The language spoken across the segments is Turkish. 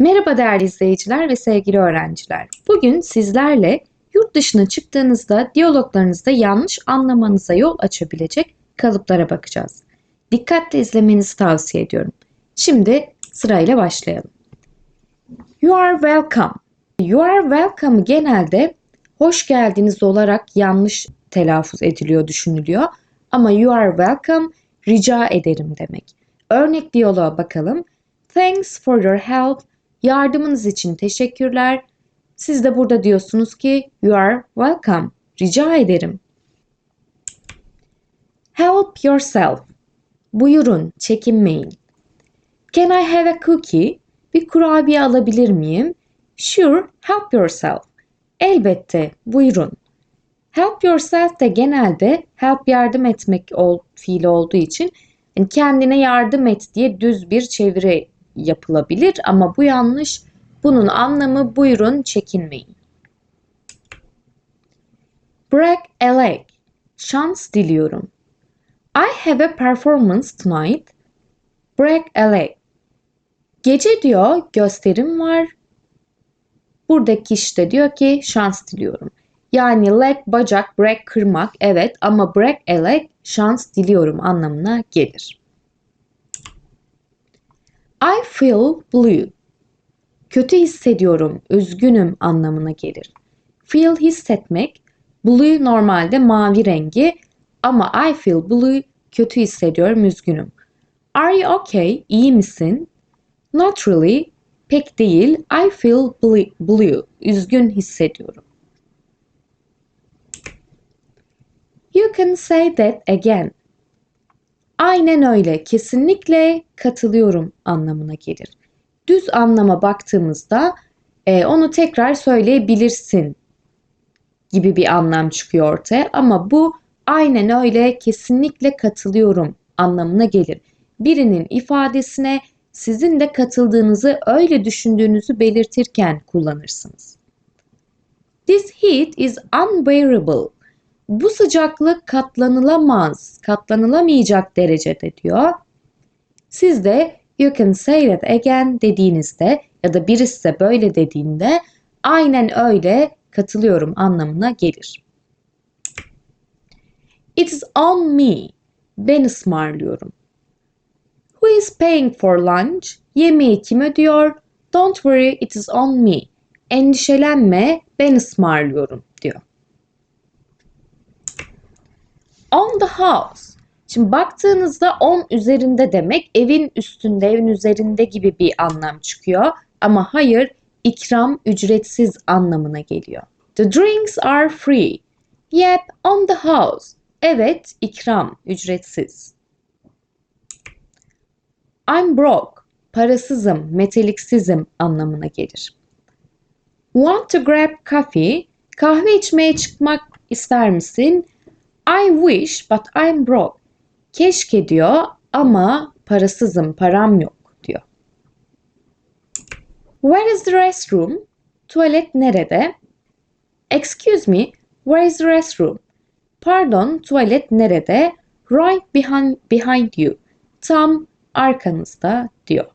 Merhaba değerli izleyiciler ve sevgili öğrenciler. Bugün sizlerle yurt dışına çıktığınızda diyaloglarınızda yanlış anlamanıza yol açabilecek kalıplara bakacağız. Dikkatle izlemenizi tavsiye ediyorum. Şimdi sırayla başlayalım. You are welcome. You are welcome genelde hoş geldiniz olarak yanlış telaffuz ediliyor, düşünülüyor. Ama you are welcome rica ederim demek. Örnek diyaloğa bakalım. Thanks for your help. Yardımınız için teşekkürler. Siz de burada diyorsunuz ki you are welcome. Rica ederim. Help yourself. Buyurun, çekinmeyin. Can I have a cookie? Bir kurabiye alabilir miyim? Sure, help yourself. Elbette, buyurun. Help yourself de genelde help yardım etmek ol, fiili olduğu için yani kendine yardım et diye düz bir çeviri yapılabilir ama bu yanlış. Bunun anlamı buyurun çekinmeyin. Break a leg. Şans diliyorum. I have a performance tonight. Break a leg. Gece diyor gösterim var. Buradaki işte diyor ki şans diliyorum. Yani leg bacak, break kırmak evet ama break a leg şans diliyorum anlamına gelir. I feel blue. Kötü hissediyorum, üzgünüm anlamına gelir. Feel hissetmek, blue normalde mavi rengi ama I feel blue kötü hissediyorum, üzgünüm. Are you okay? İyi misin? Not really. Pek değil. I feel blue. Üzgün hissediyorum. You can say that again. Aynen öyle, kesinlikle katılıyorum anlamına gelir. Düz anlama baktığımızda e, onu tekrar söyleyebilirsin gibi bir anlam çıkıyor ortaya ama bu aynen öyle, kesinlikle katılıyorum anlamına gelir. Birinin ifadesine sizin de katıldığınızı, öyle düşündüğünüzü belirtirken kullanırsınız. This heat is unbearable bu sıcaklık katlanılamaz, katlanılamayacak derecede diyor. Siz de you can say that again dediğinizde ya da birisi size böyle dediğinde aynen öyle katılıyorum anlamına gelir. It is on me. Ben ısmarlıyorum. Who is paying for lunch? Yemeği kim ödüyor? Don't worry, it is on me. Endişelenme, ben ısmarlıyorum diyor. On the house. Şimdi baktığınızda on üzerinde demek evin üstünde, evin üzerinde gibi bir anlam çıkıyor. Ama hayır, ikram ücretsiz anlamına geliyor. The drinks are free. Yep, on the house. Evet, ikram ücretsiz. I'm broke. Parasızım, meteliksizim anlamına gelir. Want to grab coffee? Kahve içmeye çıkmak ister misin? I wish but I'm broke. Keşke diyor ama parasızım, param yok diyor. Where is the restroom? Tuvalet nerede? Excuse me, where is the restroom? Pardon, tuvalet nerede? Right behind, behind you. Tam arkanızda diyor.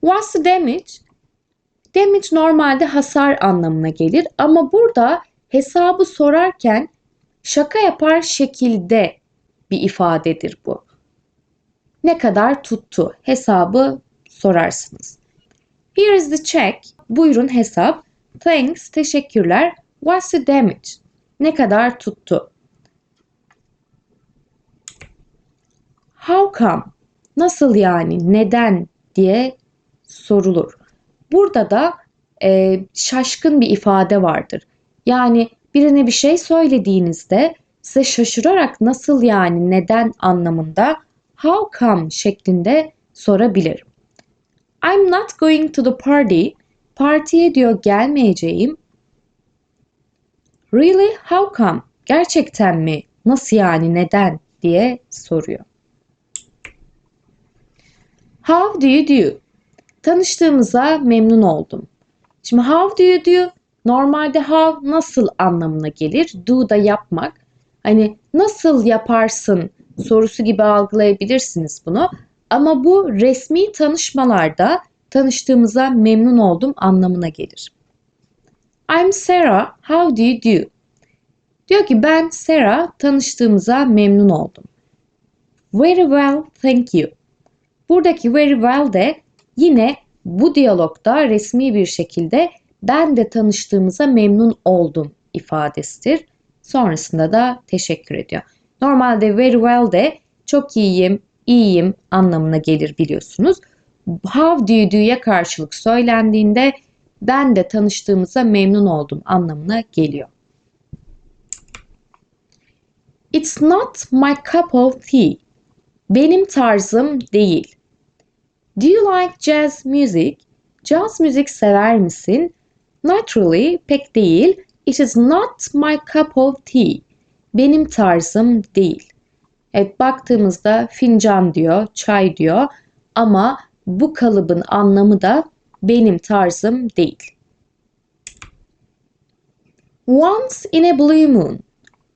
What's the damage? Damage normalde hasar anlamına gelir ama burada hesabı sorarken şaka yapar şekilde bir ifadedir bu. Ne kadar tuttu? Hesabı sorarsınız. Here is the check. Buyurun hesap. Thanks, teşekkürler. What's the damage? Ne kadar tuttu? How come? Nasıl yani? Neden? diye sorulur. Burada da e, şaşkın bir ifade vardır. Yani birine bir şey söylediğinizde size şaşırarak nasıl yani neden anlamında how come şeklinde sorabilir. I'm not going to the party. Partiye diyor gelmeyeceğim. Really? How come? Gerçekten mi? Nasıl yani neden diye soruyor. How do you do? Tanıştığımıza memnun oldum. Şimdi how do you do Normalde how nasıl anlamına gelir. Do da yapmak. Hani nasıl yaparsın sorusu gibi algılayabilirsiniz bunu. Ama bu resmi tanışmalarda tanıştığımıza memnun oldum anlamına gelir. I'm Sarah, how do you do? Diyor ki ben Sarah, tanıştığımıza memnun oldum. Very well, thank you. Buradaki very well de yine bu diyalogda resmi bir şekilde ben de tanıştığımıza memnun oldum ifadesidir. Sonrasında da teşekkür ediyor. Normalde very well de çok iyiyim, iyiyim anlamına gelir biliyorsunuz. How do you do'ya karşılık söylendiğinde ben de tanıştığımıza memnun oldum anlamına geliyor. It's not my cup of tea. Benim tarzım değil. Do you like jazz music? Jazz müzik sever misin? Not really, pek değil. It is not my cup of tea. Benim tarzım değil. Evet baktığımızda fincan diyor, çay diyor ama bu kalıbın anlamı da benim tarzım değil. Once in a blue moon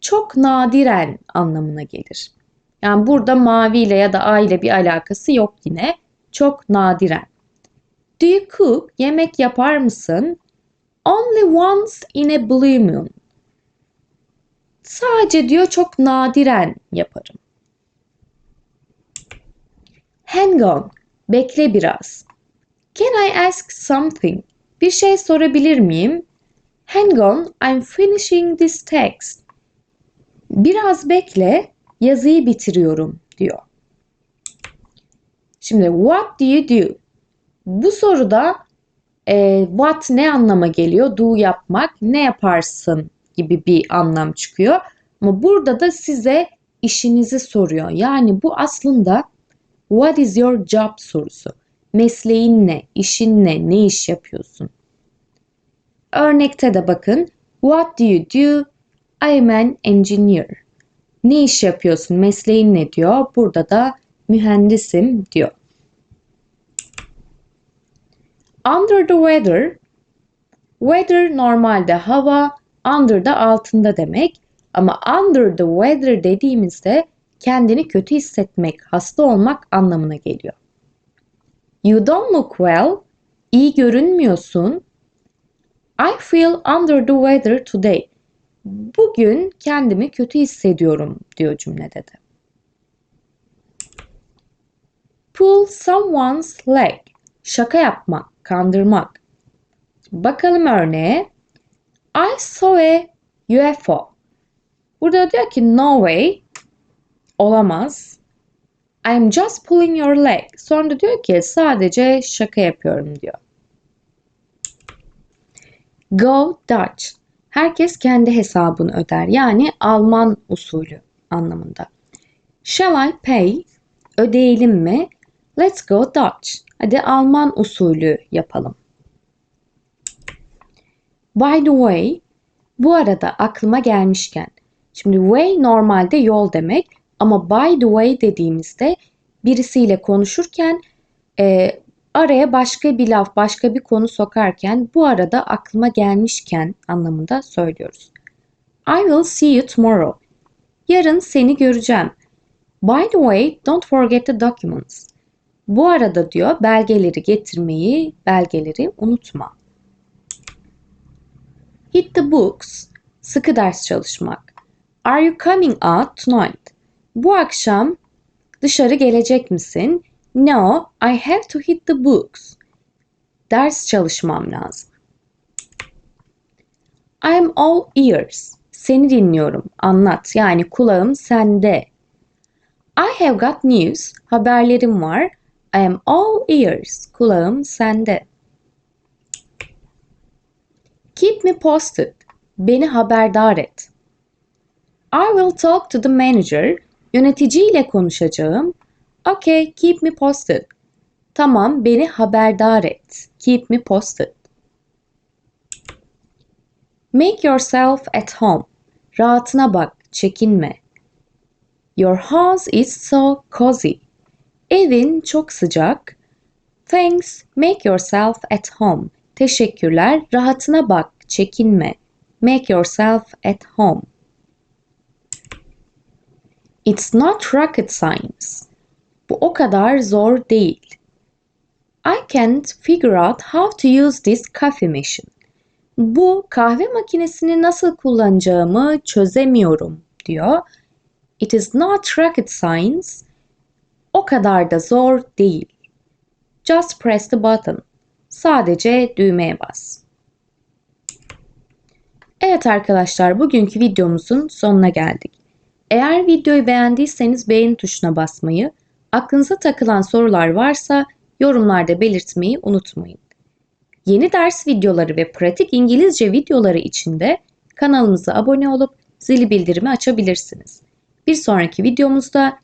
çok nadiren anlamına gelir. Yani burada mavi ile ya da ay ile bir alakası yok yine. Çok nadiren. Do you cook? Yemek yapar mısın? Only once in a blue moon. Sadece diyor çok nadiren yaparım. Hang on. Bekle biraz. Can I ask something? Bir şey sorabilir miyim? Hang on, I'm finishing this text. Biraz bekle, yazıyı bitiriyorum diyor. Şimdi what do you do? Bu soruda e, what ne anlama geliyor? Do yapmak, ne yaparsın gibi bir anlam çıkıyor. Ama burada da size işinizi soruyor. Yani bu aslında what is your job sorusu. Mesleğin ne? İşin ne? Ne iş yapıyorsun? Örnekte de bakın. What do you do? I am an engineer. Ne iş yapıyorsun? Mesleğin ne diyor? Burada da mühendisim diyor. Under the weather. Weather normalde hava, under da altında demek. Ama under the weather dediğimizde kendini kötü hissetmek, hasta olmak anlamına geliyor. You don't look well. İyi görünmüyorsun. I feel under the weather today. Bugün kendimi kötü hissediyorum diyor cümlede de. Pull someone's leg. Şaka yapmak, kandırmak. Bakalım örneğe. I saw a UFO. Burada diyor ki no way olamaz. I'm just pulling your leg. Sonra diyor ki sadece şaka yapıyorum diyor. Go Dutch. Herkes kendi hesabını öder. Yani Alman usulü anlamında. Shall I pay? Ödeyelim mi? Let's go Dutch. Hadi Alman usulü yapalım. By the way, bu arada aklıma gelmişken. Şimdi way normalde yol demek ama by the way dediğimizde birisiyle konuşurken e, araya başka bir laf, başka bir konu sokarken bu arada aklıma gelmişken anlamında söylüyoruz. I will see you tomorrow. Yarın seni göreceğim. By the way, don't forget the documents. Bu arada diyor belgeleri getirmeyi, belgeleri unutma. Hit the books. Sıkı ders çalışmak. Are you coming out tonight? Bu akşam dışarı gelecek misin? No, I have to hit the books. Ders çalışmam lazım. I'm all ears. Seni dinliyorum. Anlat. Yani kulağım sende. I have got news. Haberlerim var. I am all ears. Kulağım sende. Keep me posted. Beni haberdar et. I will talk to the manager. Yöneticiyle konuşacağım. Okay, keep me posted. Tamam, beni haberdar et. Keep me posted. Make yourself at home. Rahatına bak, çekinme. Your house is so cozy. Evin çok sıcak. Thanks, make yourself at home. Teşekkürler, rahatına bak, çekinme. Make yourself at home. It's not rocket science. Bu o kadar zor değil. I can't figure out how to use this coffee machine. Bu kahve makinesini nasıl kullanacağımı çözemiyorum diyor. It is not rocket science. O kadar da zor değil. Just press the button. Sadece düğmeye bas. Evet arkadaşlar bugünkü videomuzun sonuna geldik. Eğer videoyu beğendiyseniz beğeni tuşuna basmayı, aklınıza takılan sorular varsa yorumlarda belirtmeyi unutmayın. Yeni ders videoları ve pratik İngilizce videoları için de kanalımıza abone olup zili bildirimi açabilirsiniz. Bir sonraki videomuzda